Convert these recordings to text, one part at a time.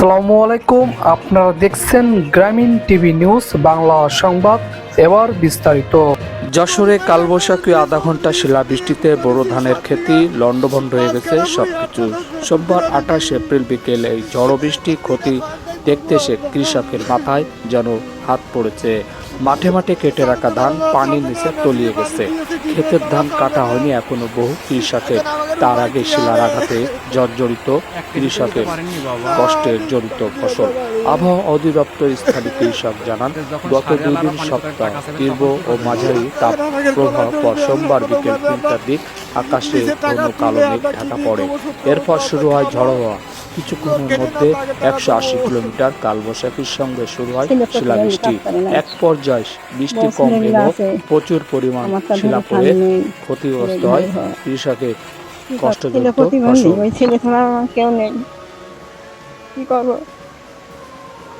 আসসালামু আলাইকুম। আপনারা দেখছেন গ্রামীণ টিভি নিউজ, বাংলা সংবাদ, এবার বিস্তারিত। যশোরে কালবৈশাখী আধা ঘণ্টা শিলাবৃষ্টিতে বড় ধানের ক্ষেতি লন্ডভন্ড হয়ে গেছে সবকিছু। সোমবার আঠাশ এপ্রিল বিকেলে এই ঝড় বৃষ্টি, ক্ষতি দেখতে এসে কৃষকের মাথায় যেন হাত পড়েছে। মাঠে মাঠে কেটে রাখা ধান পানির নিচে তলিয়ে গেছে। ক্ষেতের ধান কাটা হয়নি এখনও বহু কৃষকের তার আগে শিলার আঘাতে জর্জরিত কৃষকের কষ্টের জড়িত ফসল। আবহাওয়া অধিদপ্তর স্থানীয় কৃষক জানান, গত দুই দিন সপ্তাহ তীব্র ও মাঝারি তাপ প্রভাব পর সোমবার বিকেল তিনটার দিক আকাশে ঘন কালো মেঘ ঢাকা পড়ে। এরপর শুরু হয় ঝড়ো হওয়া। কিছুক্ষণের মধ্যে একশো আশি কিলোমিটার কালবৈশাখীর সঙ্গে শুরু হয় শিলাবৃষ্টি। এক পর্যায়ে বৃষ্টি কম এবং প্রচুর পরিমাণ শিলা পড়ে। ক্ষতিগ্রস্ত হয় কৃষকের কষ্টযুক্ত ফসল। কেউ নেই। কি করব?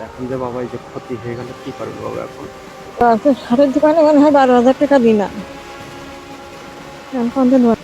এখন যে বাবা এই যে ক্ষতি হয়ে গেল কি করবে বাবা এখন? সারের দোকানে মনে হয় বারো হাজার টাকা দিনা การความจรวด